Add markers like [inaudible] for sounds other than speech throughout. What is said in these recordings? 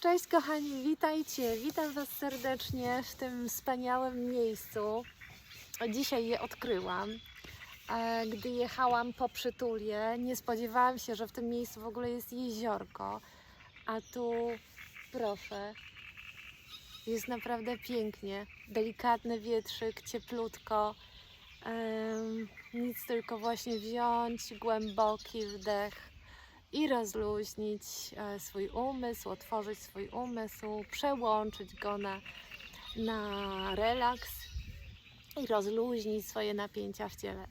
Cześć kochani, witajcie. Witam Was serdecznie w tym wspaniałym miejscu. Dzisiaj je odkryłam. E, Gdy jechałam po przytulie, nie spodziewałam się, że w tym miejscu w ogóle jest jeziorko. A tu, proszę, jest naprawdę pięknie. Delikatny wietrzyk, cieplutko. Nic tylko właśnie wziąć głęboki wdech i rozluźnić e, swój umysł, otworzyć swój umysł, przełączyć go na, na relaks i rozluźnić swoje napięcia w ciele.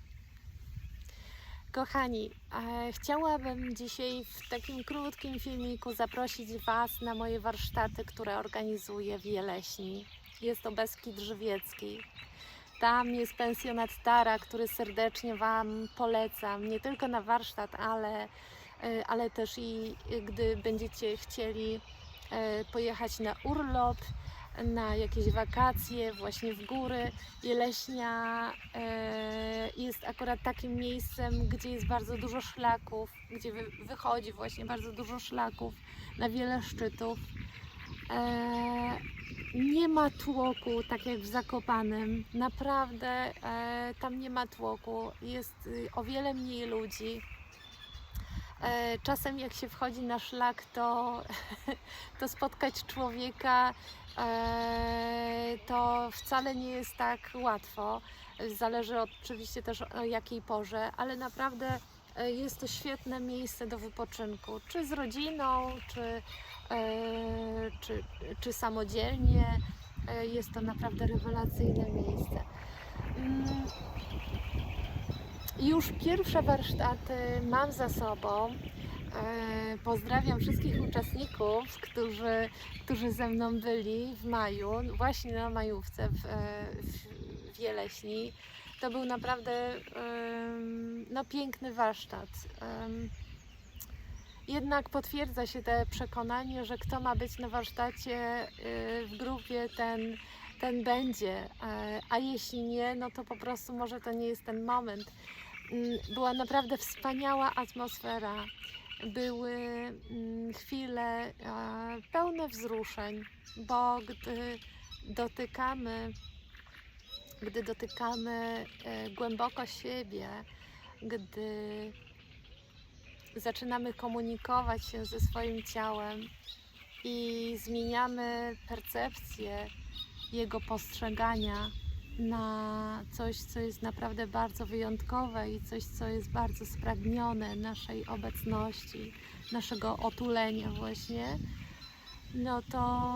Kochani, e, chciałabym dzisiaj w takim krótkim filmiku zaprosić Was na moje warsztaty, które organizuję w Jeleśni. Jest to Beskid Żywiecki. Tam jest pensjonat Tara, który serdecznie Wam polecam, nie tylko na warsztat, ale ale też i gdy będziecie chcieli e, pojechać na urlop, na jakieś wakacje, właśnie w góry. Jeleśnia e, jest akurat takim miejscem, gdzie jest bardzo dużo szlaków, gdzie wy, wychodzi właśnie bardzo dużo szlaków na wiele szczytów. E, nie ma tłoku, tak jak w Zakopanem. Naprawdę e, tam nie ma tłoku. Jest y, o wiele mniej ludzi. E, Czasem jak się wchodzi na szlak, to, [laughs] to spotkać człowieka e, to wcale nie jest tak łatwo. Zależy oczywiście też o jakiej porze, ale naprawdę e, jest to świetne miejsce do wypoczynku, czy z rodziną, czy, czy, czy samodzielnie. Jest to naprawdę rewelacyjne miejsce. Już pierwsze warsztaty mam za sobą. E, Pozdrawiam wszystkich uczestników, którzy, którzy ze mną byli w maju, właśnie na majówce w, e, w, w Jeleśni. To był naprawdę no, piękny warsztat. Jednak potwierdza się te przekonanie, że kto ma być na warsztacie y, w grupie, ten, ten będzie. E, A jeśli nie, no to po prostu może to nie jest ten moment. Mm, Była naprawdę wspaniała atmosfera. Były mm, chwile pełne wzruszeń, bo gdy dotykamy, gdy dotykamy e, głęboko siebie, gdy zaczynamy komunikować się ze swoim ciałem i zmieniamy percepcję jego postrzegania na coś, co jest naprawdę bardzo wyjątkowe i coś, co jest bardzo spragnione naszej obecności, naszego otulenia właśnie, no to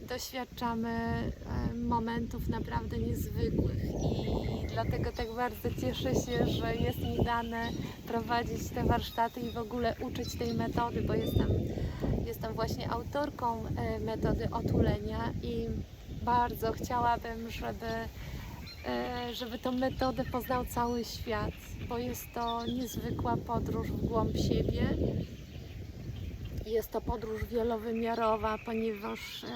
doświadczamy momentów naprawdę niezwykłych. I dlatego tak bardzo cieszę się, że jest mi dane prowadzić te warsztaty i w ogóle uczyć tej metody, bo jestem, jestem właśnie autorką e, metody otulenia i bardzo chciałabym, żeby, e, żeby tą metodę poznał cały świat, bo jest to niezwykła podróż w głąb siebie. Jest to podróż wielowymiarowa, ponieważ e,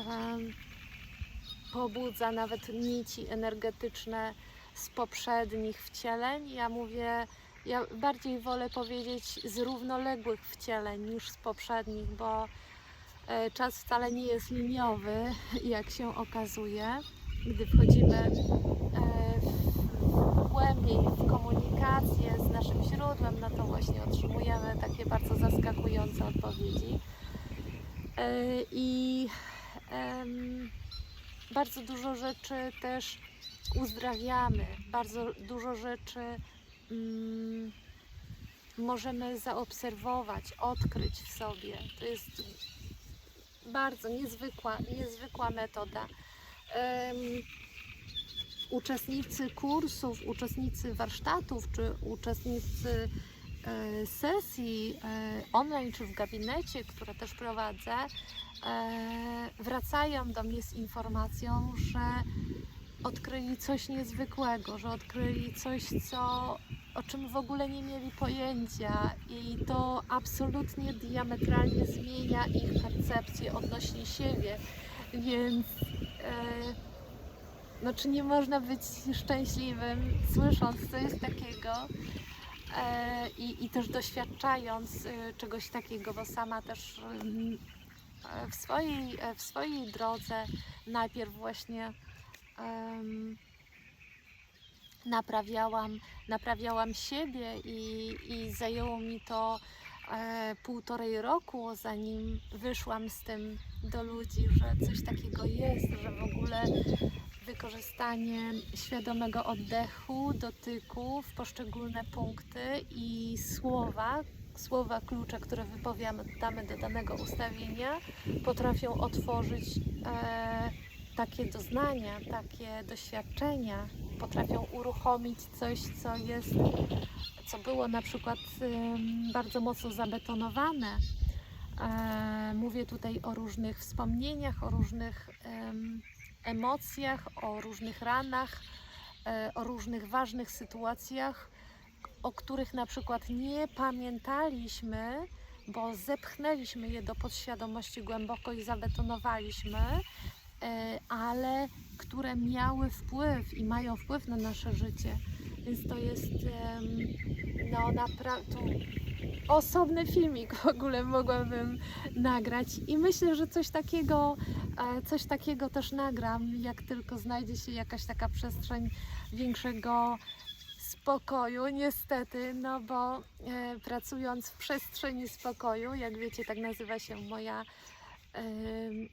pobudza nawet nici energetyczne z poprzednich wcieleń. Ja mówię, ja bardziej wolę powiedzieć z równoległych wcieleń niż z poprzednich, bo czas wcale nie jest liniowy, jak się okazuje, gdy wchodzimy e, w- głębiej w komunikację z naszym źródłem, no to właśnie otrzymujemy takie bardzo zaskakujące odpowiedzi. E, I bardzo dużo rzeczy też uzdrawiamy, bardzo dużo rzeczy mm, możemy zaobserwować, odkryć w sobie. To jest bardzo niezwykła, niezwykła metoda. Em, uczestnicy kursów, uczestnicy warsztatów czy uczestnicy e, sesji e, online czy w gabinecie, które też prowadzę, e, wracają do mnie z informacją, że odkryli coś niezwykłego, że odkryli coś, co, o czym w ogóle nie mieli pojęcia i to absolutnie diametralnie zmienia ich percepcję odnośnie siebie, więc e, no czy nie można być szczęśliwym słysząc coś takiego e, i, i też doświadczając e, czegoś takiego, bo sama też w swojej, w swojej drodze najpierw właśnie naprawiałam, naprawiałam siebie i, i zajęło mi to e, półtorej roku, zanim wyszłam z tym do ludzi, że coś takiego jest, że w ogóle wykorzystanie świadomego oddechu, dotyku w poszczególne punkty i słowa, słowa klucze, które wypowiadamy do danego ustawienia, potrafią otworzyć e, takie doznania, takie doświadczenia, potrafią uruchomić coś, co jest, co było na przykład bardzo mocno zabetonowane. E, mówię tutaj o różnych wspomnieniach, o różnych em, emocjach, o różnych ranach, e, o różnych ważnych sytuacjach, o których na przykład nie pamiętaliśmy, bo zepchnęliśmy je do podświadomości głęboko i zabetonowaliśmy, ale które miały wpływ i mają wpływ na nasze życie. Więc to jest no naprawdę osobny filmik w ogóle mogłabym nagrać i myślę, że coś takiego, e, coś takiego też nagram, jak tylko znajdzie się jakaś taka przestrzeń większego spokoju, niestety, no bo e, pracując w przestrzeni spokoju, jak wiecie, tak nazywa się moja, e,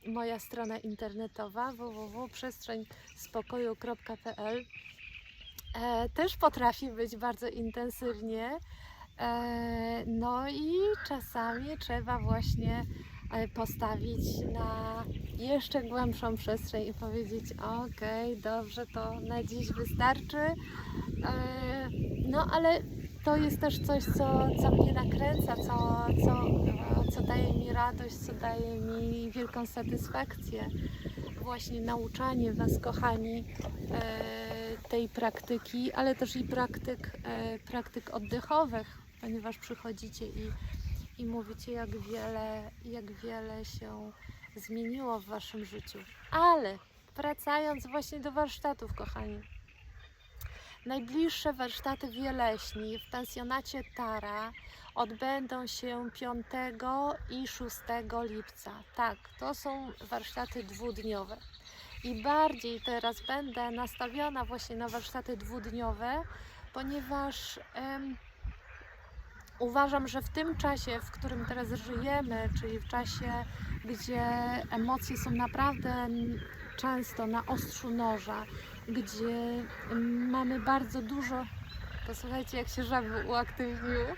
moja strona internetowa www.przestrzeń-spokoju.pl e, też potrafi być bardzo intensywnie. E, No i czasami trzeba właśnie e, postawić na jeszcze głębszą przestrzeń i powiedzieć: OK, dobrze, to na dziś wystarczy. No ale to jest też coś, co, co mnie nakręca, co, co, co daje mi radość, co daje mi wielką satysfakcję. Właśnie nauczanie Was, kochani, e, tej praktyki, ale też i praktyk, e, praktyk oddechowych, ponieważ przychodzicie i, i mówicie, jak wiele, jak wiele się zmieniło w Waszym życiu. Ale wracając właśnie do warsztatów, kochani. Najbliższe warsztaty w Jeleśni w pensjonacie Tara odbędą się 5 i 6 lipca. Tak, to są warsztaty dwudniowe. I bardziej teraz będę nastawiona właśnie na warsztaty dwudniowe, ponieważ em, uważam, że w tym czasie, w którym teraz żyjemy, czyli w czasie, gdzie emocje są naprawdę często na ostrzu noża, gdzie mamy bardzo dużo. Posłuchajcie, jak się żaby uaktywniły.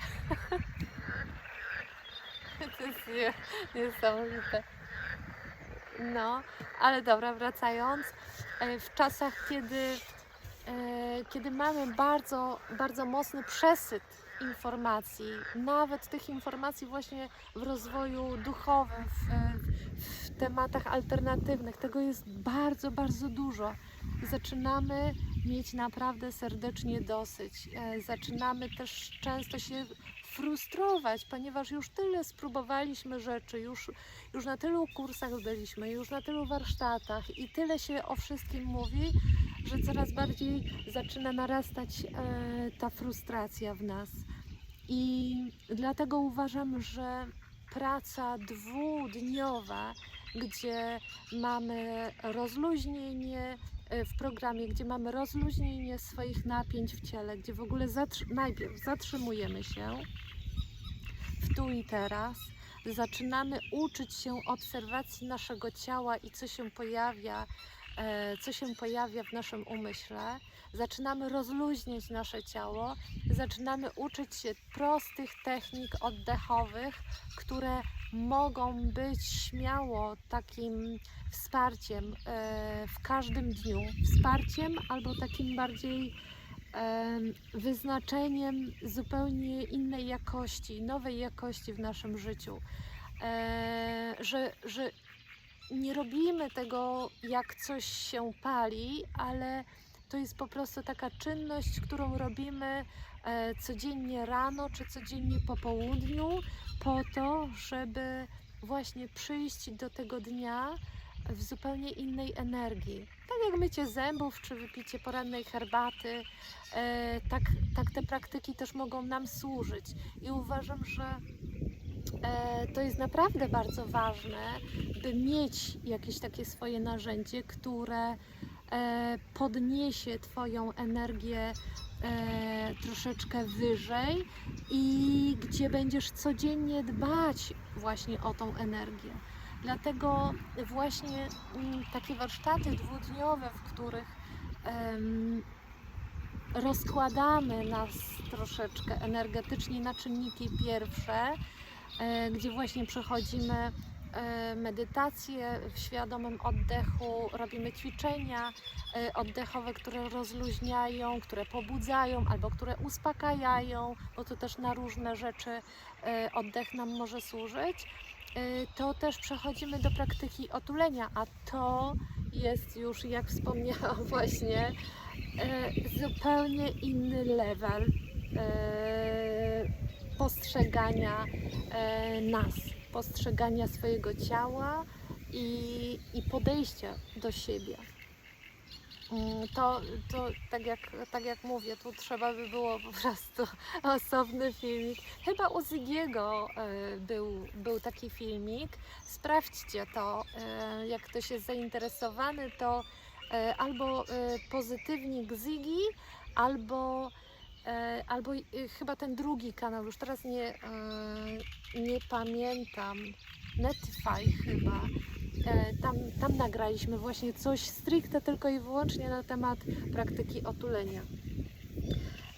[laughs] to jest nie, niesamowite. No, ale dobra, wracając. e, W czasach, kiedy, e, kiedy mamy bardzo, bardzo mocny przesyt informacji, nawet tych informacji właśnie w rozwoju duchowym, w, w tematach alternatywnych, tego jest bardzo, bardzo dużo. Zaczynamy mieć naprawdę serdecznie dosyć. E, Zaczynamy też często się frustrować, ponieważ już tyle spróbowaliśmy rzeczy, już, już na tylu kursach byliśmy, już na tylu warsztatach i tyle się o wszystkim mówi, że coraz bardziej zaczyna narastać e, ta frustracja w nas. I dlatego uważam, że praca dwudniowa, gdzie mamy rozluźnienie e, w programie, gdzie mamy rozluźnienie swoich napięć w ciele, gdzie w ogóle zatr- najpierw zatrzymujemy się w tu i teraz, zaczynamy uczyć się obserwacji naszego ciała i co się pojawia, co się pojawia w naszym umyśle. Zaczynamy rozluźniać nasze ciało, zaczynamy uczyć się prostych technik oddechowych, które mogą być śmiało takim wsparciem e, w każdym dniu. Wsparciem albo takim bardziej em, wyznaczeniem zupełnie innej jakości, nowej jakości w naszym życiu. E, że, że nie robimy tego jak coś się pali, ale to jest po prostu taka czynność, którą robimy e, codziennie rano czy codziennie po południu, po to, żeby właśnie przyjść do tego dnia w zupełnie innej energii. Tak jak mycie zębów czy wypicie porannej herbaty, e, tak, tak te praktyki też mogą nam służyć. I uważam, że to jest naprawdę bardzo ważne, by mieć jakieś takie swoje narzędzie, które e, podniesie Twoją energię e, troszeczkę wyżej i gdzie będziesz codziennie dbać właśnie o tą energię. Dlatego właśnie mm, takie warsztaty dwudniowe, w których rozkładamy nas troszeczkę energetycznie na czynniki pierwsze, e, gdzie właśnie przechodzimy e, medytację w świadomym oddechu, robimy ćwiczenia e, oddechowe, które rozluźniają, które pobudzają albo które uspokajają, bo to też na różne rzeczy e, oddech nam może służyć. E, To też przechodzimy do praktyki otulenia, a to jest już, jak wspomniałam [laughs] właśnie, e, zupełnie inny level e, postrzegania e, nas, postrzegania swojego ciała i, i podejścia do siebie. Mm, To, to tak, jak, tak jak mówię, tu trzeba by było po prostu [laughs] osobny filmik. Chyba u Zygiego e, był, był taki filmik. Sprawdźcie to. e, Jak ktoś jest zainteresowany, to albo pozytywnik Zygi, albo, albo e, chyba ten drugi kanał, już teraz nie, e, nie pamiętam. Netify chyba. E, Tam, tam nagraliśmy właśnie coś stricte tylko i wyłącznie na temat praktyki otulenia.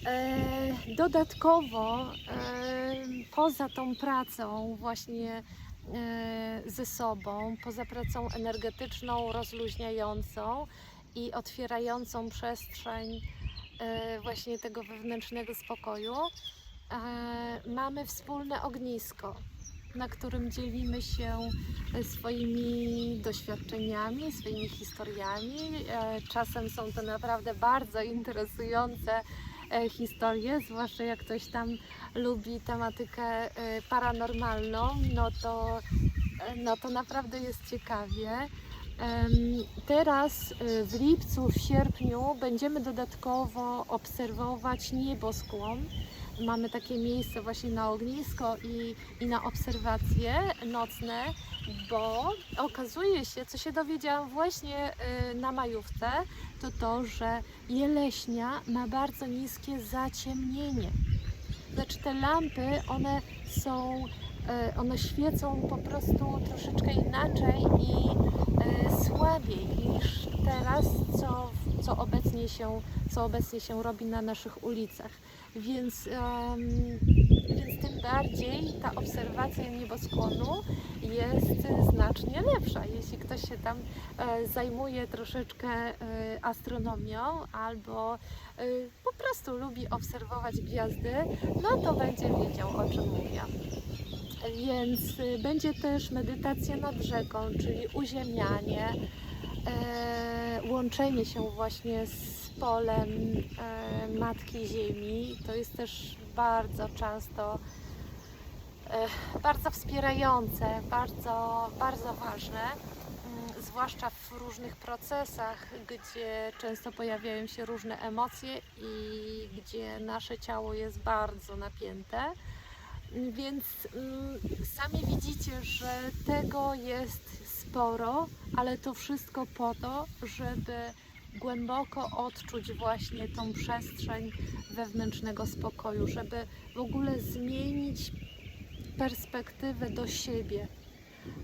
E, Dodatkowo, e, poza tą pracą właśnie e, ze sobą, poza pracą energetyczną, rozluźniającą i otwierającą przestrzeń e, właśnie tego wewnętrznego spokoju, e, mamy wspólne ognisko, na którym dzielimy się e, swoimi doświadczeniami, swoimi historiami. E, Czasem są to naprawdę bardzo interesujące e, historie, zwłaszcza jak ktoś tam lubi tematykę e, paranormalną, no to, e, no to naprawdę jest ciekawie. Teraz e, w lipcu, w sierpniu będziemy dodatkowo obserwować nieboskłon. Mamy takie miejsce właśnie na ognisko i, i na obserwacje nocne, bo okazuje się, co się dowiedziałam właśnie e, na majówce, to to, że jeleśnia ma bardzo niskie zaciemnienie. Znaczy te lampy, one są, e, one świecą po prostu troszeczkę inaczej i słabiej niż teraz, co, co, obecnie się, co obecnie się robi na naszych ulicach. Więc, em, więc tym bardziej ta obserwacja nieboskłonu jest znacznie lepsza. Jeśli ktoś się tam e, zajmuje troszeczkę e, astronomią albo e, po prostu lubi obserwować gwiazdy, no to będzie wiedział o czym mówię. Więc y, będzie też medytacja nad rzeką, czyli uziemianie, e, łączenie się właśnie z polem e, Matki Ziemi. To jest też bardzo często e, bardzo wspierające, bardzo, bardzo ważne, mm, zwłaszcza w różnych procesach, gdzie często pojawiają się różne emocje i gdzie nasze ciało jest bardzo napięte. Więc mm, sami widzicie, że tego jest sporo, ale to wszystko po to, żeby głęboko odczuć właśnie tą przestrzeń wewnętrznego spokoju, żeby w ogóle zmienić perspektywę do siebie.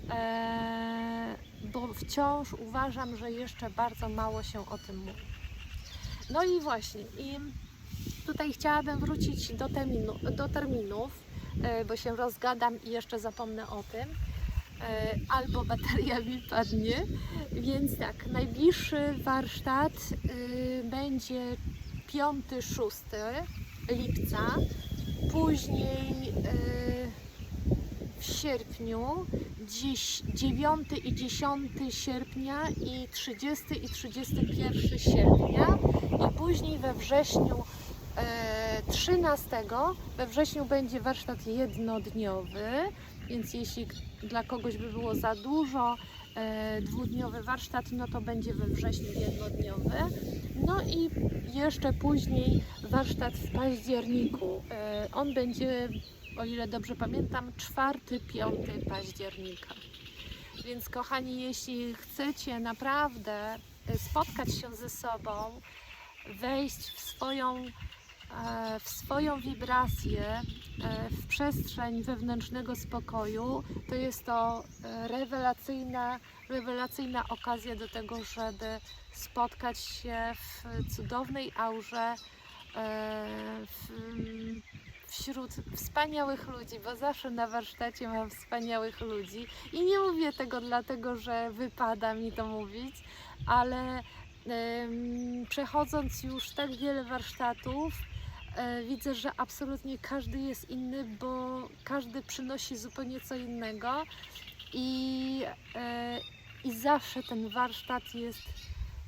Eee, bo wciąż uważam, że jeszcze bardzo mało się o tym mówi. No i właśnie, i tutaj chciałabym wrócić do, do terminów, e, bo się rozgadam i jeszcze zapomnę o tym. E, Albo bateria mi padnie. Więc tak, najbliższy warsztat y, będzie 5-6 lipca. Później y, w sierpniu, dziś 9 i 10 sierpnia i 30 i 31 sierpnia i później we wrześniu e, 13 we wrześniu będzie warsztat jednodniowy, więc jeśli dla kogoś by było za dużo e, dwudniowy warsztat, no to będzie we wrześniu jednodniowy. No i jeszcze później warsztat w październiku. E, on będzie o ile dobrze pamiętam, 4-5 października. Więc kochani, jeśli chcecie naprawdę spotkać się ze sobą, wejść w swoją, e, w swoją wibrację, e, w przestrzeń wewnętrznego spokoju, to jest to e, rewelacyjna, rewelacyjna okazja do tego, żeby spotkać się w cudownej aurze, e, w, wśród wspaniałych ludzi, bo zawsze na warsztacie mam wspaniałych ludzi. I nie mówię tego dlatego, że wypada mi to mówić, ale przechodząc już tak wiele warsztatów, e, widzę, że absolutnie każdy jest inny, bo każdy przynosi zupełnie co innego i, e, i zawsze ten warsztat jest,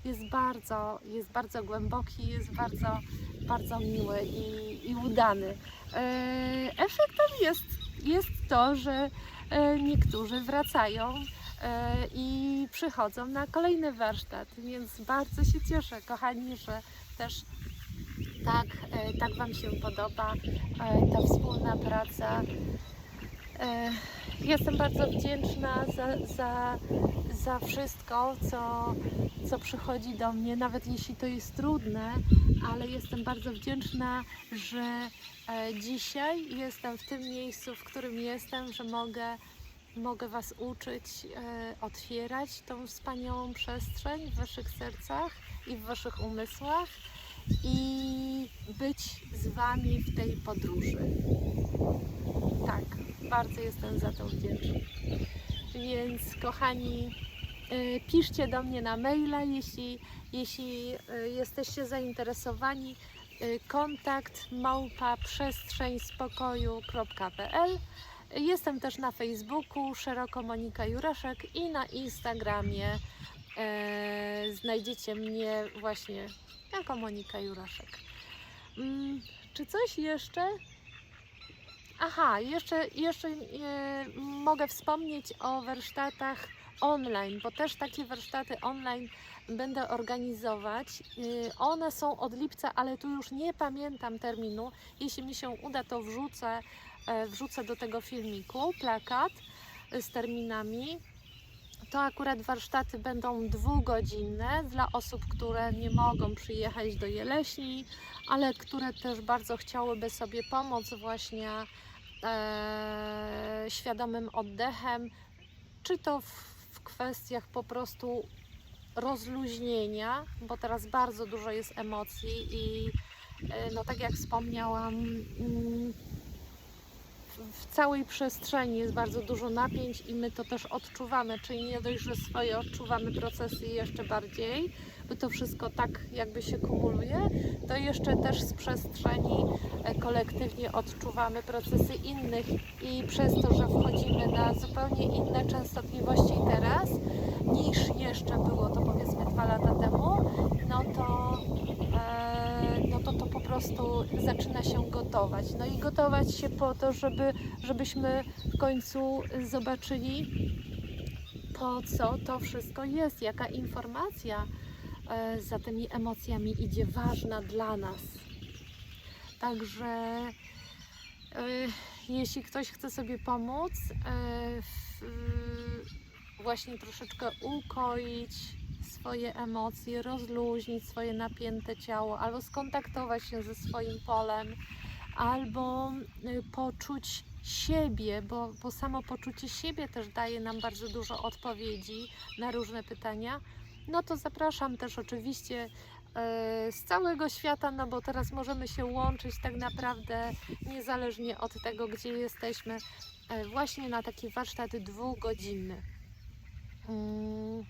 jest, bardzo, jest bardzo głęboki, jest bardzo, bardzo miły i, i udany. E, Efektem jest, jest to, że e, niektórzy wracają e, i przychodzą na kolejny warsztat, więc bardzo się cieszę, kochani, że też tak, e, tak Wam się podoba e, ta wspólna praca. E, Jestem bardzo wdzięczna za, za, za wszystko, co, co przychodzi do mnie, nawet jeśli to jest trudne, ale jestem bardzo wdzięczna, że dzisiaj jestem w tym miejscu, w którym jestem, że mogę, mogę Was uczyć, otwierać tą wspaniałą przestrzeń w Waszych sercach i w Waszych umysłach i być z Wami w tej podróży. Tak, bardzo jestem za to wdzięczna. Więc kochani, y, piszcie do mnie na maila, jeśli, jeśli y, jesteście zainteresowani. Y, Kontakt małpa przestrzeńspokoju.pl Jestem też na Facebooku szeroko Monika Juraszek i na Instagramie e, znajdziecie mnie właśnie jako Monika Juraszek. Mm, czy coś jeszcze? Aha, jeszcze, jeszcze e, mogę wspomnieć o warsztatach online, bo też takie warsztaty online będę organizować. E, one są od lipca, ale tu już nie pamiętam terminu. Jeśli mi się uda, to wrzucę, e, wrzucę do tego filmiku plakat e, z terminami. To akurat warsztaty będą dwugodzinne dla osób, które nie mogą przyjechać do Jeleśni, ale które też bardzo chciałyby sobie pomóc właśnie e, świadomym oddechem, czy to w, w kwestiach po prostu rozluźnienia, bo teraz bardzo dużo jest emocji i e, no tak jak wspomniałam, mm, w- całej przestrzeni jest bardzo dużo napięć i my to też odczuwamy, czyli nie dość, że swoje odczuwamy procesy jeszcze bardziej, bo to wszystko tak jakby się kumuluje, to jeszcze też z przestrzeni e, kolektywnie odczuwamy procesy innych i przez to, że wchodzimy na zupełnie inne częstotliwości teraz niż jeszcze było to powiedzmy dwa lata temu, no to, e, no to to po prostu zaczyna się gotować. No i gotować się po to, żeby, żebyśmy w końcu zobaczyli po co to wszystko jest, jaka informacja e, za tymi emocjami idzie ważna dla nas. Także e, jeśli ktoś chce sobie pomóc, e, właśnie troszeczkę ukoić swoje emocje, rozluźnić swoje napięte ciało, albo skontaktować się ze swoim polem, albo y, poczuć siebie, bo, bo samo poczucie siebie też daje nam bardzo dużo odpowiedzi na różne pytania, no to zapraszam też oczywiście e, z całego świata, no bo teraz możemy się łączyć tak naprawdę niezależnie od tego, gdzie jesteśmy, e, właśnie na taki warsztat dwugodzinny. Mm.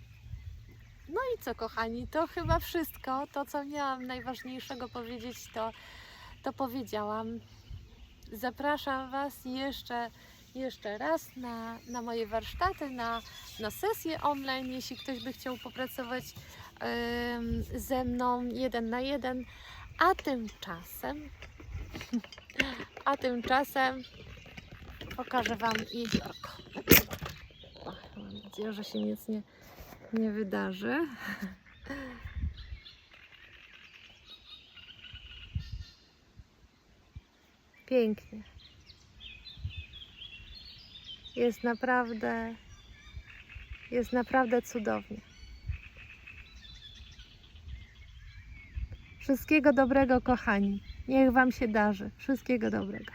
No i co, kochani, to chyba wszystko. To, co miałam najważniejszego powiedzieć, to, to powiedziałam. Zapraszam Was jeszcze, jeszcze raz na, na moje warsztaty, na, na sesję online, jeśli ktoś by chciał popracować em, ze mną jeden na jeden. A tymczasem, [laughs] a tymczasem pokażę Wam jeziorko. Mam nadzieję, że się nic nie, nie wydarzy. Pięknie. Jest naprawdę, jest naprawdę cudownie. Wszystkiego dobrego, kochani. Niech Wam się darzy. Wszystkiego dobrego.